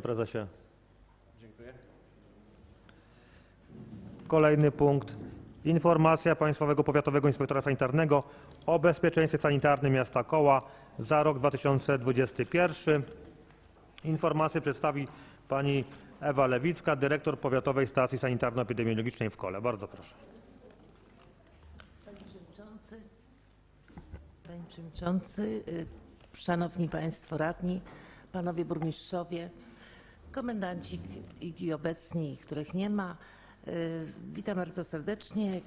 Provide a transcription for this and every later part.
panie prezesie. Dziękuję. Kolejny punkt. Informacja Państwowego Powiatowego Inspektora Sanitarnego o bezpieczeństwie sanitarnym miasta Koła za rok 2021. Informację przedstawi pani Ewa Lewicka, dyrektor Powiatowej Stacji Sanitarno-Epidemiologicznej w Kole. Bardzo proszę. Panie Przewodniczący, Panie Przewodniczący, y, Szanowni Państwo Radni, Panowie Burmistrzowie, komendanci i obecni, których nie ma. y, Witam bardzo serdecznie.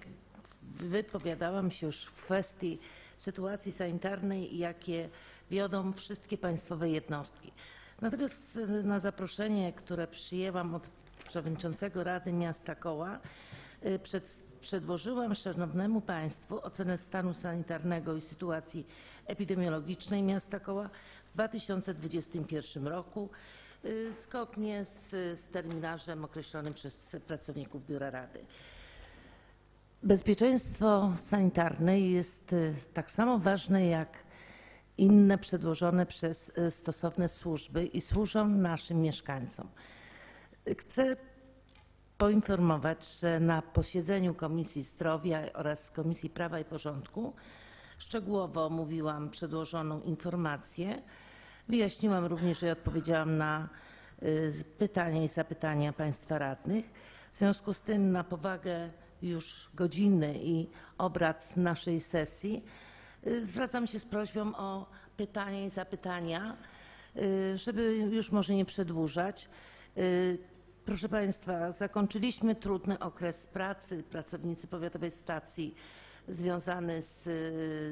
Wypowiadałam się już w kwestii sytuacji sanitarnej, jakie wiodą wszystkie państwowe jednostki. Natomiast y, na zaproszenie, które przyjęłam od przewodniczącego Rady Miasta Koła, y, przed, przedłożyłam Szanownemu Państwu ocenę stanu sanitarnego i sytuacji epidemiologicznej miasta Koła w 2021 roku zgodnie z, z terminarzem określonym przez pracowników Biura Rady. Bezpieczeństwo sanitarne jest y, tak samo ważne jak inne przedłożone przez y, stosowne służby i służą naszym mieszkańcom. Chcę poinformować, że na posiedzeniu Komisji Zdrowia oraz Komisji Prawa i Porządku szczegółowo omówiłam przedłożoną informację. Wyjaśniłam również i odpowiedziałam na y, pytania i zapytania Państwa radnych. W związku z tym na powagę już godziny i obrad naszej sesji y, zwracam się z prośbą o pytania i zapytania, y, żeby już może nie przedłużać. Proszę Państwa, zakończyliśmy trudny okres pracy. Pracownicy powiatowej stacji związany z,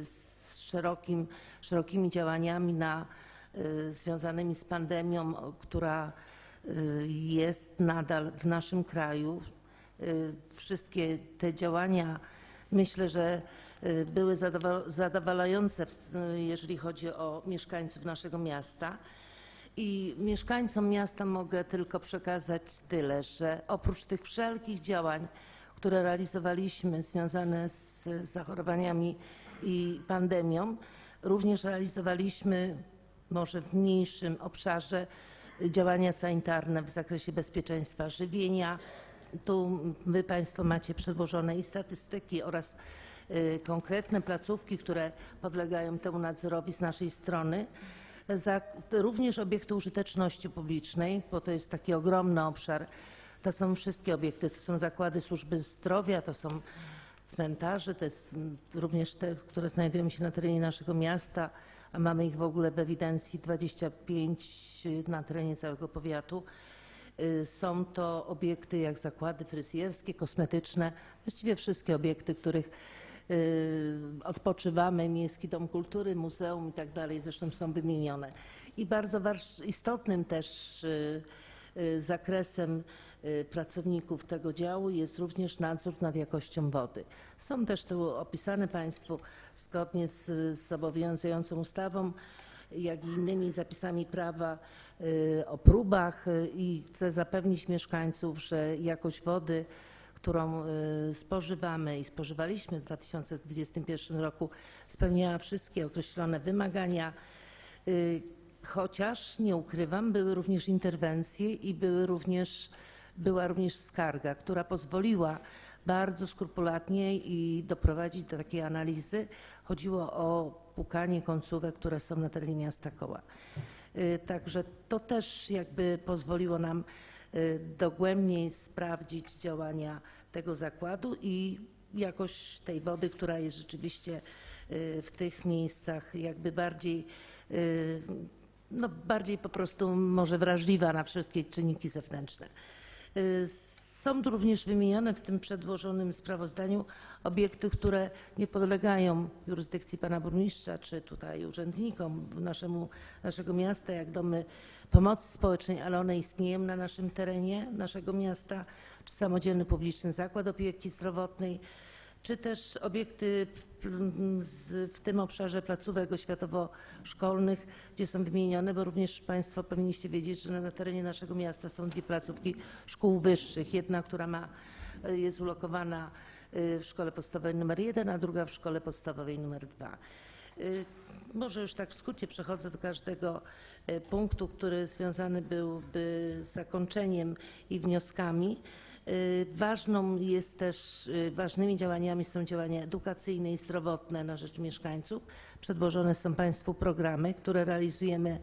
z szerokim, szerokimi działaniami na, związanymi z pandemią, która y, jest nadal w naszym kraju. Y, Wszystkie te działania myślę, że y, były zadowalające, jeżeli chodzi o mieszkańców naszego miasta. I mieszkańcom miasta mogę tylko przekazać tyle, że oprócz tych wszelkich działań, które realizowaliśmy związane z zachorowaniami i pandemią, również realizowaliśmy może w mniejszym obszarze działania sanitarne w zakresie bezpieczeństwa żywienia. Tu wy Państwo macie przedłożone i statystyki oraz y, konkretne placówki, które podlegają temu nadzorowi z naszej strony. Za, również obiekty użyteczności publicznej, bo to jest taki ogromny obszar. To są wszystkie obiekty, to są zakłady służby zdrowia, to są cmentarze, to jest mm, również te, które znajdują się na terenie naszego miasta, mamy ich w ogóle w ewidencji 25 na terenie całego powiatu. Y, Są to obiekty jak zakłady fryzjerskie, kosmetyczne, właściwie wszystkie obiekty, których y, odpoczywamy, Miejski Dom Kultury, Muzeum i tak dalej, zresztą są wymienione. I bardzo istotnym też y, zakresem pracowników tego działu jest również nadzór nad jakością wody. Są też tu opisane Państwu zgodnie z, z obowiązującą ustawą, jak i innymi zapisami prawa y, o próbach y, i chcę zapewnić mieszkańców, że jakość wody, którą y, spożywamy i spożywaliśmy w 2021 roku, spełniała wszystkie określone wymagania. Y, Chociaż nie ukrywam, były również interwencje i były również, była również skarga, która pozwoliła bardzo skrupulatnie i doprowadzić do takiej analizy. Chodziło o pukanie końcówek, które są na terenie miasta Koła. Y, Także to też jakby pozwoliło nam y, dogłębniej sprawdzić działania tego zakładu i jakość tej wody, która jest rzeczywiście y, w tych miejscach jakby bardziej, no bardziej po prostu może wrażliwa na wszystkie czynniki zewnętrzne. Y, Są również wymienione w tym przedłożonym sprawozdaniu obiekty, które nie podlegają jurysdykcji pana burmistrza czy tutaj urzędnikom naszemu, naszego miasta, jak domy pomocy społecznej, ale one istnieją na naszym terenie naszego miasta, czy samodzielny publiczny zakład opieki zdrowotnej, czy też obiekty w tym obszarze placówek oświatowo-szkolnych, gdzie są wymienione, bo również Państwo powinniście wiedzieć, że na terenie naszego miasta są dwie placówki szkół wyższych. Jedna, która ma, jest ulokowana y, w szkole podstawowej nr 1, a druga w szkole podstawowej nr 2. Y, Może już tak w skrócie przechodzę do każdego e, punktu, który związany byłby z zakończeniem i wnioskami. E, Ważną jest też, e, ważnymi działaniami są działania edukacyjne i zdrowotne na rzecz mieszkańców. Przedłożone są Państwu programy, które realizujemy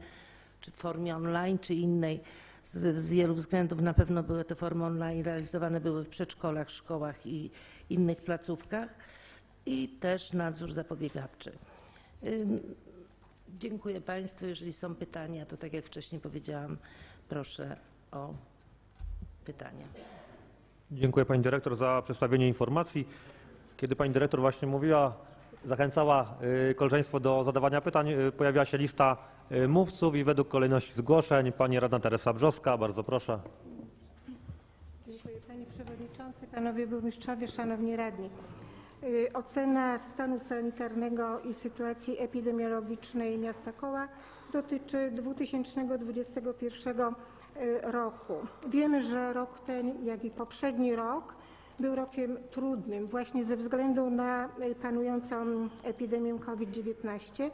czy w formie online, czy innej. Z, z wielu względów na pewno były te formy online realizowane były w przedszkolach, szkołach i innych placówkach i też nadzór zapobiegawczy. Ym, Dziękuję Państwu. Jeżeli są pytania, to tak jak wcześniej powiedziałam, proszę o pytania. Dziękuję Pani Dyrektor za przedstawienie informacji. Kiedy Pani Dyrektor właśnie mówiła, zachęcała y, koleżeństwo do zadawania pytań, y, pojawiła się lista y, mówców i według kolejności zgłoszeń Pani Radna Teresa Brzoska, bardzo proszę. Dziękuję Panie Przewodniczący, Panowie Burmistrzowie, Szanowni Radni. Ocena stanu sanitarnego i sytuacji epidemiologicznej miasta Koła dotyczy 2021 y, roku. Wiemy, że rok ten, jak i poprzedni rok, był rokiem trudnym właśnie ze względu na y, panującą epidemię COVID-19,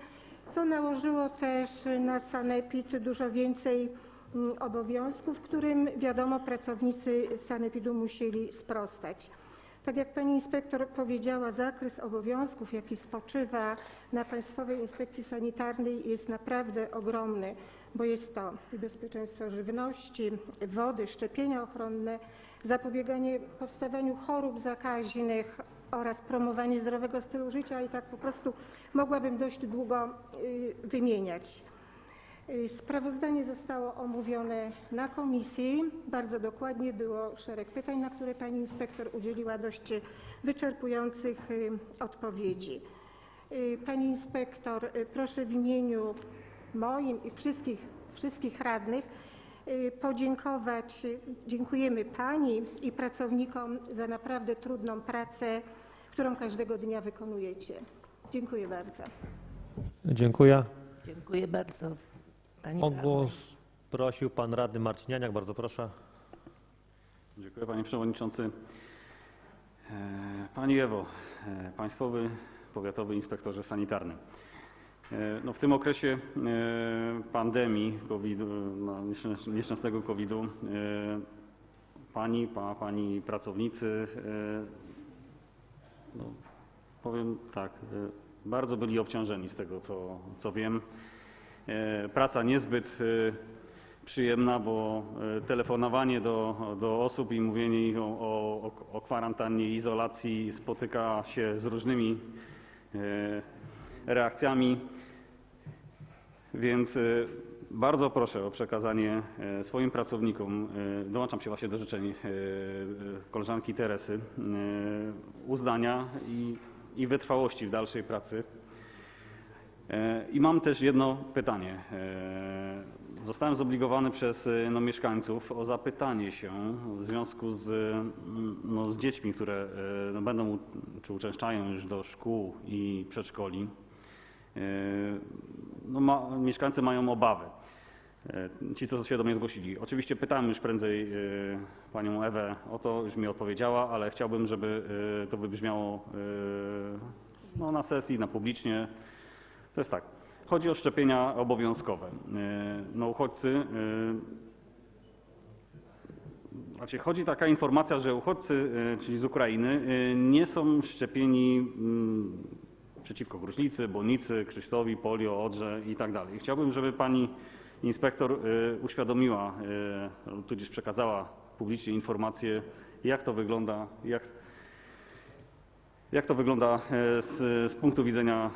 co nałożyło też na sanepid dużo więcej mm, obowiązków, którym wiadomo pracownicy sanepidu musieli sprostać. Tak jak pani inspektor powiedziała, zakres obowiązków, jaki spoczywa na Państwowej Inspekcji Sanitarnej jest naprawdę ogromny, bo jest to bezpieczeństwo żywności, wody, szczepienia ochronne, zapobieganie powstawaniu chorób zakaźnych oraz promowanie zdrowego stylu życia i tak po prostu mogłabym dość długo y, wymieniać. Y, Sprawozdanie zostało omówione na komisji. Bardzo dokładnie było szereg pytań, na które pani inspektor udzieliła dość wyczerpujących y, odpowiedzi. Pani inspektor, proszę w imieniu moim i wszystkich, wszystkich radnych y, podziękować. y, Dziękujemy pani i pracownikom za naprawdę trudną pracę, którą każdego dnia wykonujecie. Dziękuję bardzo. Dziękuję. Dziękuję bardzo. Pani O głos prosił Pan Radny Marcinianiak, bardzo proszę. Dziękuję Panie Przewodniczący. E, Pani Ewo, e, Państwowy Powiatowy Inspektorze Sanitarny. E, No w tym okresie e, pandemii COVID, no, nieszczęs- nieszczęsnego COVID-u e, Pani, pa, Pani pracownicy, e, no, powiem tak, e, bardzo byli obciążeni z tego co, co wiem. E, Praca niezbyt e, przyjemna, bo e, telefonowanie do, do osób i mówienie o, o, o kwarantannie izolacji spotyka się z różnymi e, reakcjami. Więc e, bardzo proszę o przekazanie e, swoim pracownikom, e, dołączam się właśnie do życzeń koleżanki Teresy, uznania i, i wytrwałości w dalszej pracy. I mam też jedno pytanie. Zostałem zobligowany przez no, mieszkańców o zapytanie się w związku z, mm, no, z dziećmi, które no, będą czy uczęszczają już do szkół i przedszkoli. E, No, ma, mieszkańcy mają obawy. E, Ci, co się do mnie zgłosili. Oczywiście pytałem już prędzej e, panią Ewę o to, już mi odpowiedziała, ale chciałbym, żeby to wybrzmiało no, na sesji, na publicznie. To jest tak. Chodzi o szczepienia obowiązkowe. No uchodźcy, znaczy chodzi taka informacja, że uchodźcy, czyli z Ukrainy, nie są szczepieni mm, przeciwko gruźlicy, błonnicy, krzysztowi, polio, odrze i tak dalej. Chciałbym, żeby pani inspektor e, uświadomiła, e, tudzież przekazała publicznie informację, jak to wygląda, jak, jak to wygląda e, z, z punktu widzenia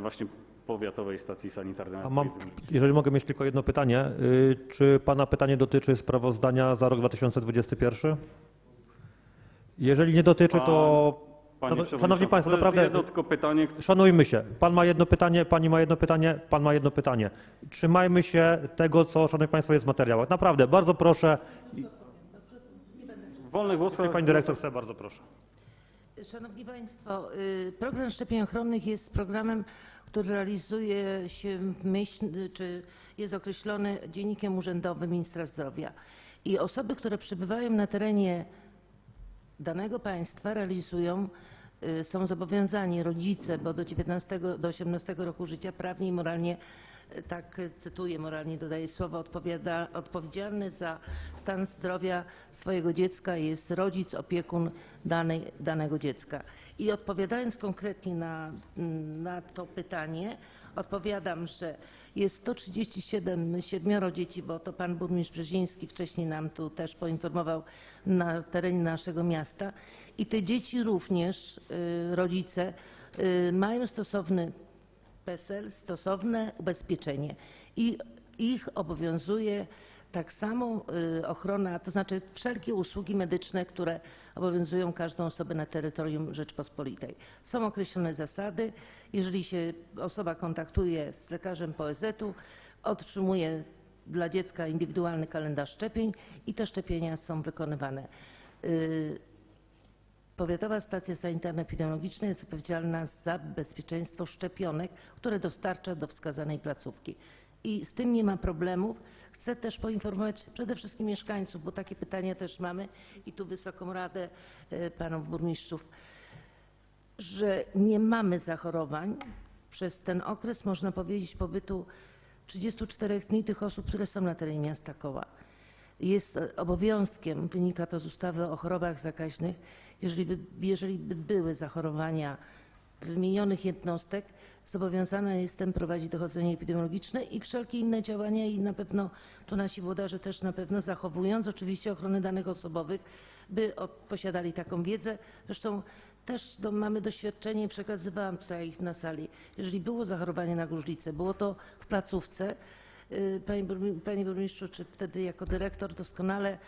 właśnie powiatowej stacji sanitarnej. A mam, jeżeli mogę mieć tylko jedno pytanie. Y, Czy Pana pytanie dotyczy sprawozdania za rok 2021? Jeżeli nie dotyczy, to Panie Szanowni Przewodniczący, Państwo, naprawdę- jedno tylko pytanie, szanujmy się. Pan ma jedno pytanie, Pani ma jedno pytanie, Pan ma jedno pytanie. Trzymajmy się tego, co, Szanowni Państwo, jest w materiałach. Naprawdę, bardzo proszę. wolny głos. Pani Dyrektor chce, bardzo proszę. Szanowni Państwo, y, program szczepień ochronnych jest programem, który realizuje się w myśl, czy jest określony dziennikiem urzędowym ministra zdrowia. I osoby, które przebywają na terenie danego państwa, realizują, y, są zobowiązani, rodzice, bo do 19, do 18 roku życia prawnie i moralnie e, tak cytuję, moralnie dodaję słowa, odpowiada, odpowiedzialny za stan zdrowia swojego dziecka jest rodzic, opiekun danej, danego dziecka. I odpowiadając konkretnie na, na to pytanie, odpowiadam, że jest 137 siedmioro dzieci, bo to pan burmistrz Brzeziński wcześniej nam tu też poinformował na terenie naszego miasta. I te dzieci również, y, rodzice, y, mają stosowny PESEL, stosowne ubezpieczenie i ich obowiązuje tak samo y, ochrona, to znaczy wszelkie usługi medyczne, które obowiązują każdą osobę na terytorium Rzeczpospolitej. Są określone zasady. Jeżeli się osoba kontaktuje z lekarzem POZ-u, otrzymuje dla dziecka indywidualny kalendarz szczepień i te szczepienia są wykonywane. Powiatowa Stacja Sanitarno-Epidemiologiczna jest odpowiedzialna za bezpieczeństwo szczepionek, które dostarcza do wskazanej placówki. I z tym nie ma problemów. Chcę też poinformować przede wszystkim mieszkańców, bo takie pytania też mamy i tu Wysoką Radę e, panów burmistrzów, że nie mamy zachorowań przez ten okres, można powiedzieć, pobytu 34 dni tych osób, które są na terenie miasta Koła. Jest obowiązkiem, wynika to z ustawy o chorobach zakaźnych, jeżeli by, jeżeli by były zachorowania wymienionych jednostek, zobowiązana jestem prowadzić dochodzenie epidemiologiczne i wszelkie inne działania i na pewno tu nasi włodarze też na pewno zachowując oczywiście ochronę danych osobowych, by posiadali taką wiedzę. Zresztą też do, mamy doświadczenie, przekazywałam tutaj na sali, jeżeli było zachorowanie na gruźlicę, było to w placówce, Panie, panie burmistrzu, czy wtedy jako dyrektor doskonale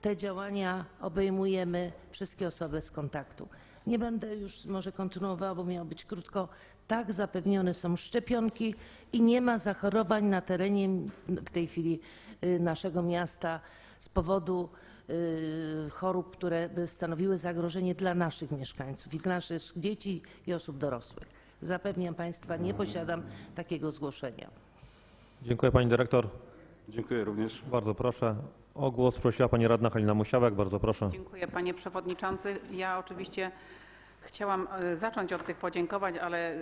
te działania obejmujemy wszystkie osoby z kontaktu. Nie będę już może kontynuowała, bo miało być krótko. Tak, zapewnione są szczepionki i nie ma zachorowań na terenie w tej chwili y, naszego miasta z powodu y, chorób, które by stanowiły zagrożenie dla naszych mieszkańców i dla naszych dzieci i osób dorosłych. Zapewniam Państwa, nie posiadam takiego zgłoszenia. Dziękuję pani dyrektor. Dziękuję również. Bardzo proszę. O głos prosiła pani radna Halina Musiałek. Bardzo proszę. Dziękuję panie przewodniczący. Ja oczywiście chciałam e, zacząć od tych podziękowań, ale e,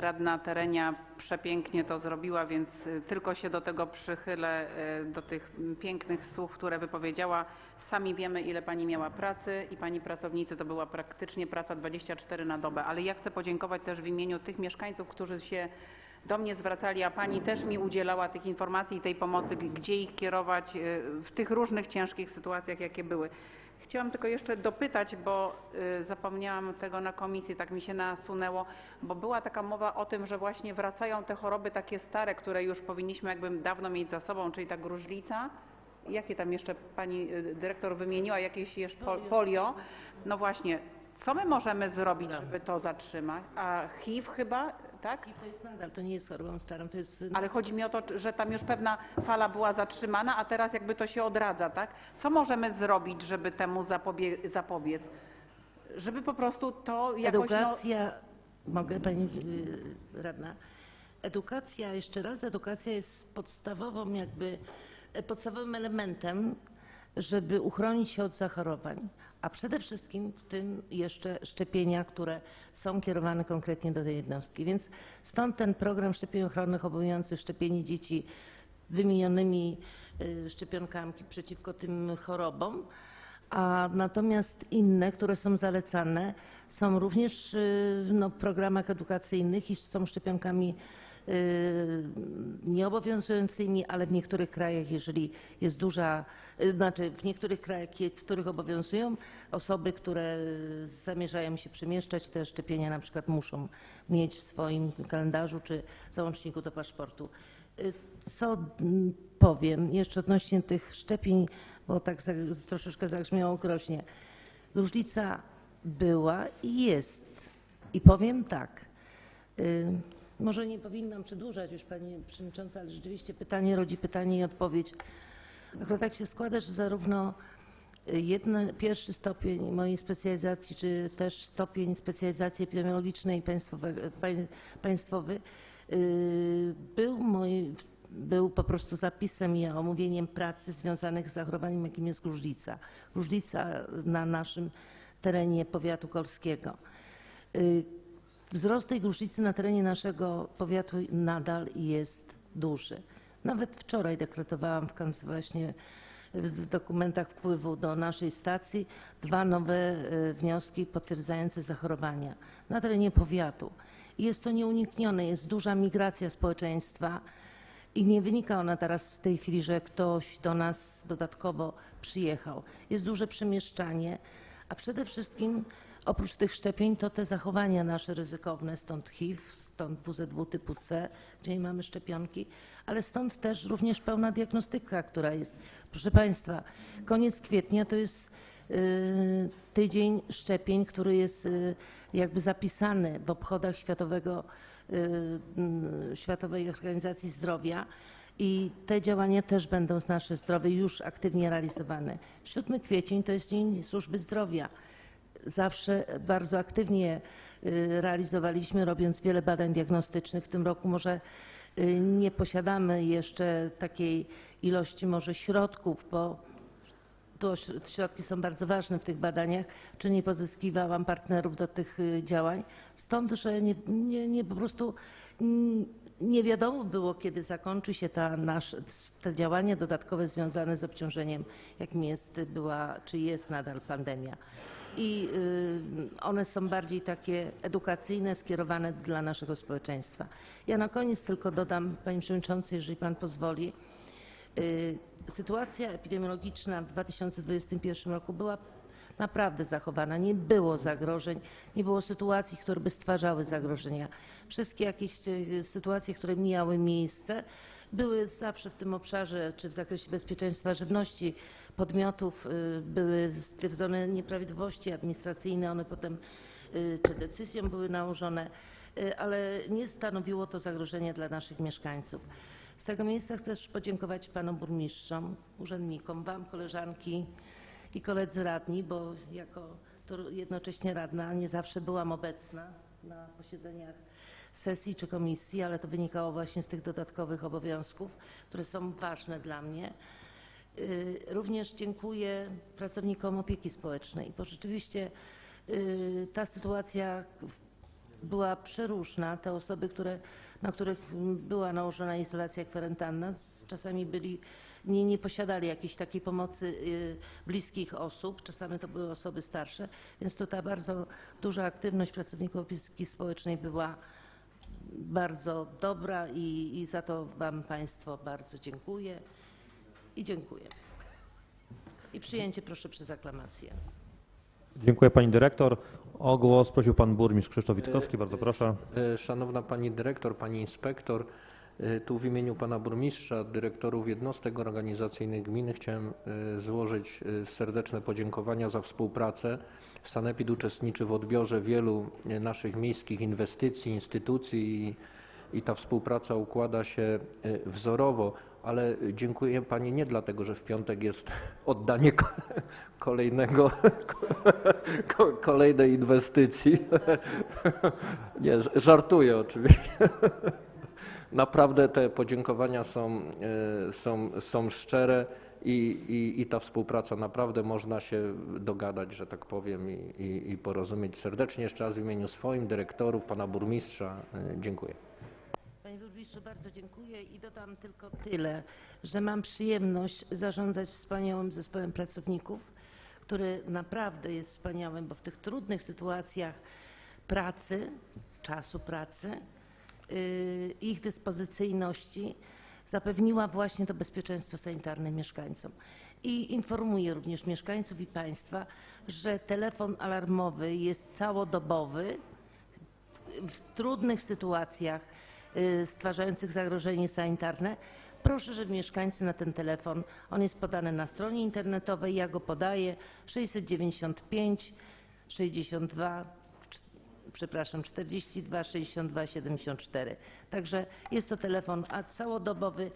radna Terenia przepięknie to zrobiła, więc e, tylko się do tego przychylę, do tych pięknych słów, które wypowiedziała. Sami wiemy, ile pani miała pracy i pani pracownicy to była praktycznie praca 24 na dobę, ale ja chcę podziękować też w imieniu tych mieszkańców, którzy się do mnie zwracali, a pani też mi udzielała tych informacji i tej pomocy, gdzie ich kierować y, w tych różnych ciężkich sytuacjach, jakie były. Chciałam tylko jeszcze dopytać, bo y, zapomniałam tego na komisji, tak mi się nasunęło, bo była taka mowa o tym, że właśnie wracają te choroby takie stare, które już powinniśmy jakby dawno mieć za sobą, czyli ta gruźlica. Jakie tam jeszcze pani y, dyrektor wymieniła, jakieś jeszcze pol- polio. No właśnie, co my możemy zrobić, żeby to zatrzymać? A HIV chyba, tak? HIV to jest nadal, to nie jest chorobą starą, to jest Ale chodzi mi o to, że tam już pewna fala była zatrzymana, a teraz jakby to się odradza, tak? Co możemy zrobić, żeby temu zapobie- zapobiec? Żeby po prostu to jakoś... No, Edukacja, mogę pani y, radna, edukacja, jeszcze raz, edukacja jest podstawową jakby, podstawowym elementem, żeby uchronić się od zachorowań, a przede wszystkim w tym jeszcze szczepienia, które są kierowane konkretnie do tej jednostki. Więc stąd ten program szczepień ochronnych obejmujący szczepienie dzieci wymienionymi y, szczepionkami przeciwko tym chorobom. A natomiast inne, które są zalecane, są również y, no, w programach edukacyjnych i są szczepionkami nieobowiązującymi, ale w niektórych krajach, jeżeli jest duża, y, znaczy w niektórych krajach, w których obowiązują osoby, które y, zamierzają się przemieszczać, te szczepienia na przykład muszą mieć w swoim kalendarzu czy załączniku do paszportu. Y, Co powiem jeszcze odnośnie tych szczepień, bo tak troszeczkę zabrzmiało groźnie. Różnica była i jest. I powiem tak. Y, może nie powinnam przedłużać już Pani Przewodnicząca, ale rzeczywiście pytanie rodzi pytanie i odpowiedź. Akurat tak się składa, że zarówno jedno, pierwszy stopień mojej specjalizacji, czy też stopień specjalizacji epidemiologicznej państwowy y, był, mój, był po prostu zapisem i omówieniem pracy związanych z zachorowaniem, jakim jest gruźlica. Gruźlica na naszym terenie powiatu kolskiego. Y, Wzrost tej gruźlicy na terenie naszego powiatu nadal jest duży. Nawet wczoraj dekretowałam w kanc- właśnie w dokumentach wpływu do naszej stacji dwa nowe e, wnioski potwierdzające zachorowania na terenie powiatu. Jest to nieuniknione, jest duża migracja społeczeństwa i nie wynika ona teraz w tej chwili, że ktoś do nas dodatkowo przyjechał. Jest duże przemieszczanie, a przede wszystkim oprócz tych szczepień to te zachowania nasze ryzykowne, stąd HIV, stąd WZW typu C, gdzie nie mamy szczepionki, ale stąd też również pełna diagnostyka, która jest. Proszę Państwa, koniec kwietnia to jest y, tydzień szczepień, który jest y, jakby zapisany w obchodach Światowego, y, Światowej Organizacji Zdrowia. I te działania też będą z nasze zdrowie już aktywnie realizowane. 7 kwiecień to jest Dzień Służby Zdrowia zawsze bardzo aktywnie y, realizowaliśmy, robiąc wiele badań diagnostycznych. W tym roku może y, nie posiadamy jeszcze takiej ilości może środków, bo środki są bardzo ważne w tych badaniach, czy nie pozyskiwałam partnerów do tych y, działań. Stąd, że nie, nie, nie po prostu nie wiadomo było, kiedy zakończy się ta nasz, te działania dodatkowe związane z obciążeniem, jakim jest, była, czy jest nadal pandemia. I y, one są bardziej takie edukacyjne, skierowane dla naszego społeczeństwa. Ja na koniec tylko dodam, Panie Przewodniczący, jeżeli Pan pozwoli, Y, Sytuacja epidemiologiczna w 2021 roku była naprawdę zachowana. Nie było zagrożeń, nie było sytuacji, które by stwarzały zagrożenia. Wszystkie jakieś y, sytuacje, które miały miejsce, były zawsze w tym obszarze, czy w zakresie bezpieczeństwa żywności podmiotów, y, były stwierdzone nieprawidłowości administracyjne, one potem czy decyzją były nałożone, y, ale nie stanowiło to zagrożenia dla naszych mieszkańców. Z tego miejsca chcę też podziękować panom burmistrzom, urzędnikom, wam koleżanki i koledzy radni, bo jako jednocześnie radna nie zawsze byłam obecna na posiedzeniach sesji czy komisji, ale to wynikało właśnie z tych dodatkowych obowiązków, które są ważne dla mnie. Y, Również dziękuję pracownikom opieki społecznej, bo rzeczywiście y, ta sytuacja była przeróżna. Te osoby, które, na których była nałożona izolacja kwarantanna, czasami byli, nie, nie posiadali jakiejś takiej pomocy y, bliskich osób, czasami to były osoby starsze, więc to ta bardzo duża aktywność pracowników opieki społecznej była bardzo dobra i, i za to Wam Państwo bardzo dziękuję i dziękuję. I przyjęcie proszę przez aklamację. Dziękuję Pani Dyrektor. O głos prosił Pan Burmistrz Krzysztof Witkowski. Bardzo proszę. E, Szanowna Pani Dyrektor, Pani Inspektor, e, tu w imieniu Pana Burmistrza, dyrektorów jednostek organizacyjnych gminy chciałem e, złożyć e, serdeczne podziękowania za współpracę. Sanepid uczestniczy w odbiorze wielu e, naszych miejskich inwestycji, instytucji i, i ta współpraca układa się e, wzorowo, ale dziękuję Pani nie dlatego, że w piątek jest oddanie ko- kolejnego, ko- kolejnej inwestycji. Nie, żartuję oczywiście. Naprawdę te podziękowania są, e, są, są szczere i, i, i ta współpraca naprawdę można się dogadać, że tak powiem, i, i, i porozumieć. Serdecznie jeszcze raz w imieniu swoim, dyrektorów, pana burmistrza e, dziękuję. Panie burmistrzu, bardzo dziękuję i dodam tylko tyle, że mam przyjemność zarządzać wspaniałym zespołem pracowników, który naprawdę jest wspaniałym, bo w tych trudnych sytuacjach pracy, czasu pracy, ich dyspozycyjności zapewniła właśnie to bezpieczeństwo sanitarne mieszkańcom. I informuję również mieszkańców i Państwa, że telefon alarmowy jest całodobowy, w trudnych sytuacjach y, stwarzających zagrożenie sanitarne, proszę, żeby mieszkańcy na ten telefon, on jest podany na stronie internetowej, ja go podaję, 695 62 cz- przepraszam, 42 62 74. Także jest to telefon a całodobowy.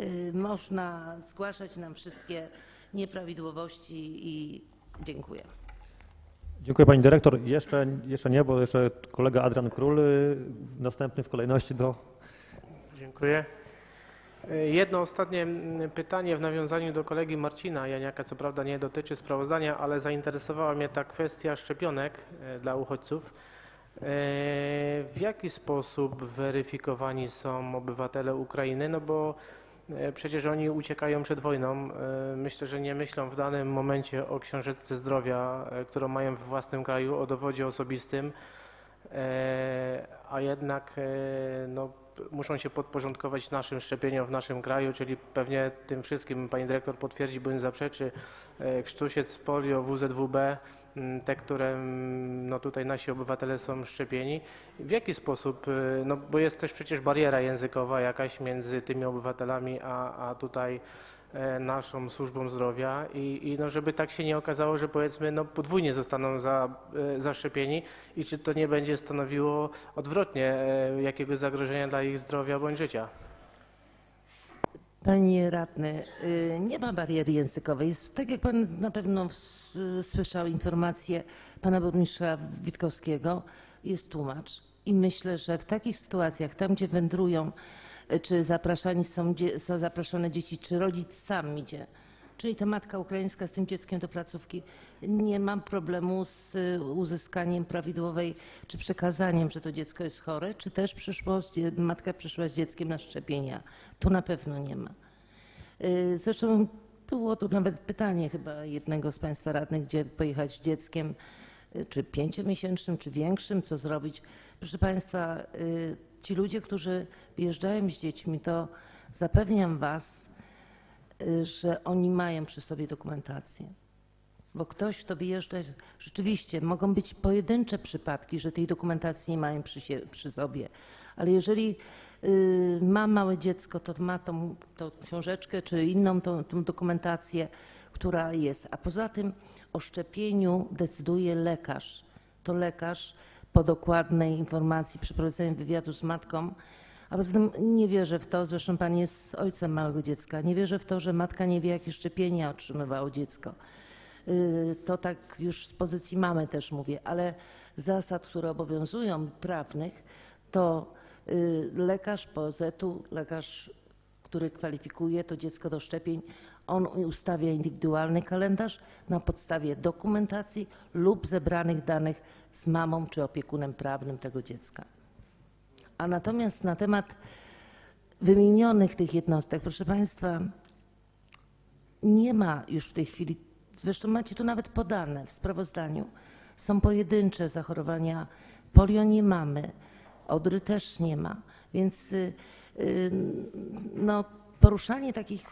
y, Można zgłaszać nam wszystkie nieprawidłowości i dziękuję. Dziękuję Pani Dyrektor. Jeszcze, jeszcze nie, bo jeszcze kolega Adrian Król, y, następny w kolejności do Dziękuję. E, Jedno ostatnie mm, pytanie w nawiązaniu do kolegi Marcina Janiaka, co prawda nie dotyczy sprawozdania, ale zainteresowała mnie ta kwestia szczepionek dla uchodźców. W jaki sposób weryfikowani są obywatele Ukrainy? No bo e, przecież oni uciekają przed wojną. E, Myślę, że nie myślą w danym momencie o książeczce zdrowia, e, którą mają w własnym kraju, o dowodzie osobistym, e, a jednak e, no, muszą się podporządkować naszym szczepieniom w naszym kraju, czyli pewnie tym wszystkim, pani dyrektor potwierdzi bądź zaprzeczy, e, krztusiec, polio, WZWB, te, które m, no tutaj nasi obywatele są szczepieni. W jaki sposób, y, no bo jest też przecież bariera językowa jakaś między tymi obywatelami, a, a tutaj e, naszą służbą zdrowia i, i no żeby tak się nie okazało, że powiedzmy no podwójnie zostaną za, e, zaszczepieni i czy to nie będzie stanowiło odwrotnie e, jakiegoś zagrożenia dla ich zdrowia bądź życia. Panie radny, y, nie ma bariery językowej. Tak jak pan na pewno słyszał informację pana burmistrza Witkowskiego, jest tłumacz. I myślę, że w takich sytuacjach, tam gdzie wędrują, y, czy zapraszani są, są zapraszane dzieci, czy rodzic sam idzie, czyli ta matka ukraińska z tym dzieckiem do placówki, nie mam problemu z y, uzyskaniem prawidłowej, czy przekazaniem, że to dziecko jest chore, czy też przyszło, dzie- matka przyszła z dzieckiem na szczepienia. Tu na pewno nie ma. Y, Zresztą było tu nawet pytanie chyba jednego z Państwa radnych, gdzie pojechać z dzieckiem, y, czy pięciomiesięcznym, czy większym, co zrobić. Proszę Państwa, y, ci ludzie, którzy wyjeżdżają z dziećmi, to zapewniam Was, y, że oni mają przy sobie dokumentację. Bo ktoś, kto wyjeżdża, rzeczywiście mogą być pojedyncze przypadki, że tej dokumentacji nie mają przy, sie, przy sobie. Ale jeżeli y, ma małe dziecko, to ma tą, tą książeczkę czy inną tą, tą dokumentację, która jest. A poza tym o szczepieniu decyduje lekarz. To lekarz po dokładnej informacji, przeprowadzeniu wywiadu z matką. A poza tym nie wierzę w to, zresztą pan jest ojcem małego dziecka, nie wierzę w to, że matka nie wie, jakie szczepienia otrzymywało dziecko. Y, To tak już z pozycji mamy też mówię, ale zasad, które obowiązują prawnych, to y, lekarz POZ-u, lekarz, który kwalifikuje to dziecko do szczepień, on ustawia indywidualny kalendarz na podstawie dokumentacji lub zebranych danych z mamą czy opiekunem prawnym tego dziecka. A natomiast na temat wymienionych tych jednostek, proszę Państwa, nie ma już w tej chwili, zresztą macie tu nawet podane w sprawozdaniu, są pojedyncze zachorowania, polio nie mamy, odry też nie ma, więc y, y, no, poruszanie takich,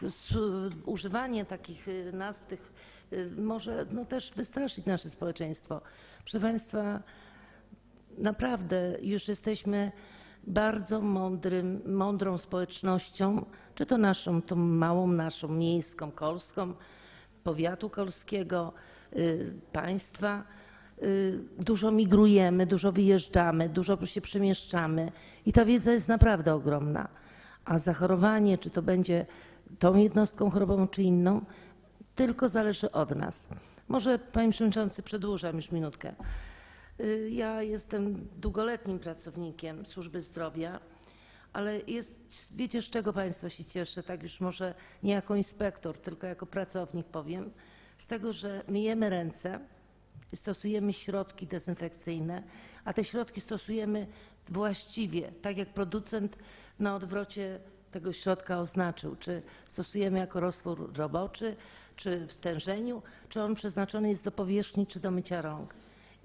używanie takich y, nazw tych może no, też wystraszyć nasze społeczeństwo. Proszę Państwa, naprawdę już jesteśmy bardzo mądrym, mądrą społecznością, czy to naszą, tą małą naszą miejską, kolską, powiatu kolskiego, y, państwa. Y, Dużo migrujemy, dużo wyjeżdżamy, dużo się przemieszczamy i ta wiedza jest naprawdę ogromna. A zachorowanie, czy to będzie tą jednostką chorobową, czy inną, tylko zależy od nas. Może, panie przewodniczący, przedłużam już minutkę. Y, Ja jestem długoletnim pracownikiem służby zdrowia, ale jest, wiecie, z czego Państwo się cieszę, tak już może nie jako inspektor, tylko jako pracownik powiem, z tego, że myjemy ręce, stosujemy środki dezynfekcyjne, a te środki stosujemy właściwie, tak jak producent na odwrocie tego środka oznaczył, czy stosujemy jako roztwór roboczy, czy w stężeniu, czy on przeznaczony jest do powierzchni, czy do mycia rąk.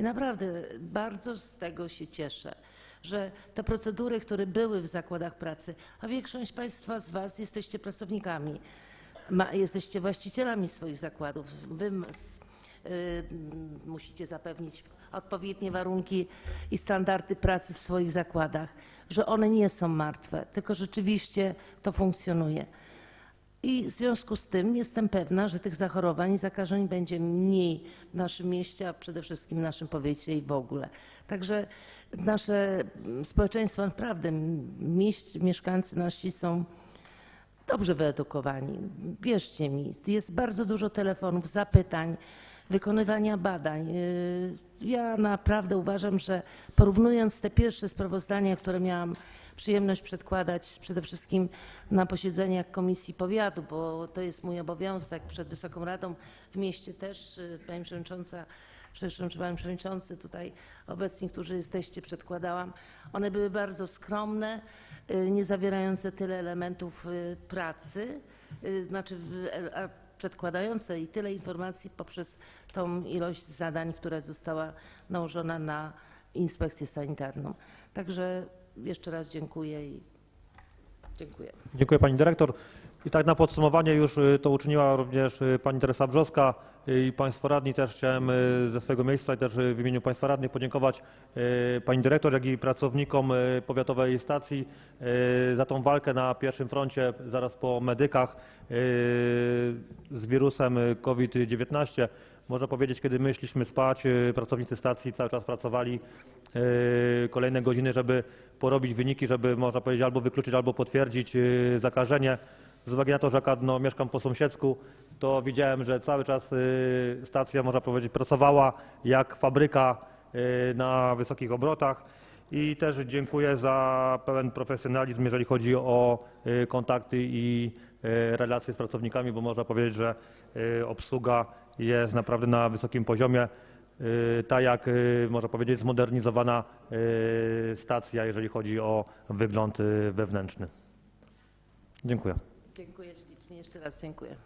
I naprawdę bardzo z tego się cieszę, że te procedury, które były w zakładach pracy, a większość Państwa z Was jesteście pracownikami, ma, jesteście właścicielami swoich zakładów, Wy y, musicie zapewnić odpowiednie warunki i standardy pracy w swoich zakładach, że one nie są martwe, tylko rzeczywiście to funkcjonuje. I w związku z tym jestem pewna, że tych zachorowań i zakażeń będzie mniej w naszym mieście, a przede wszystkim w naszym powiecie i w ogóle. Także nasze mm, społeczeństwo naprawdę, mieść, mieszkańcy nasi są dobrze wyedukowani. Wierzcie mi, jest bardzo dużo telefonów, zapytań, wykonywania badań. Yy, Ja naprawdę uważam, że porównując te pierwsze sprawozdania, które miałam przyjemność przedkładać przede wszystkim na posiedzeniach Komisji Powiatu, bo to jest mój obowiązek przed Wysoką Radą w mieście też, yy, Pani Przewodnicząca czy Panie Przewodniczący, tutaj obecni, którzy jesteście, przedkładałam, one były bardzo skromne, y, nie zawierające tyle elementów y, pracy, y, znaczy przedkładające i tyle informacji poprzez tą ilość zadań, która została nałożona na inspekcję sanitarną. Także jeszcze raz dziękuję i dziękuję. Dziękuję Pani Dyrektor. I tak na podsumowanie już y, to uczyniła również y, Pani Teresa Brzoska y, i Państwo radni. Też chciałem ze swojego miejsca i też w imieniu Państwa radnych podziękować Pani Dyrektor, jak i pracownikom powiatowej stacji za tą walkę na pierwszym froncie, zaraz po medykach z wirusem y, COVID-19. Można powiedzieć, kiedy my szliśmy spać, pracownicy stacji cały czas pracowali kolejne godziny, żeby porobić wyniki, żeby można powiedzieć albo wykluczyć, albo potwierdzić zakażenie. Z uwagi na to, że akurat, no, mieszkam po sąsiedzku, to widziałem, że cały czas y, stacja, można powiedzieć, pracowała jak fabryka y, na wysokich obrotach. I też dziękuję za pełen profesjonalizm, jeżeli chodzi o y, kontakty i y, relacje z pracownikami, bo można powiedzieć, że y, obsługa jest naprawdę na wysokim poziomie. Tak jak można powiedzieć zmodernizowana stacja, jeżeli chodzi o wygląd wewnętrzny. Dziękuję. Dziękuję ślicznie, jeszcze raz dziękuję.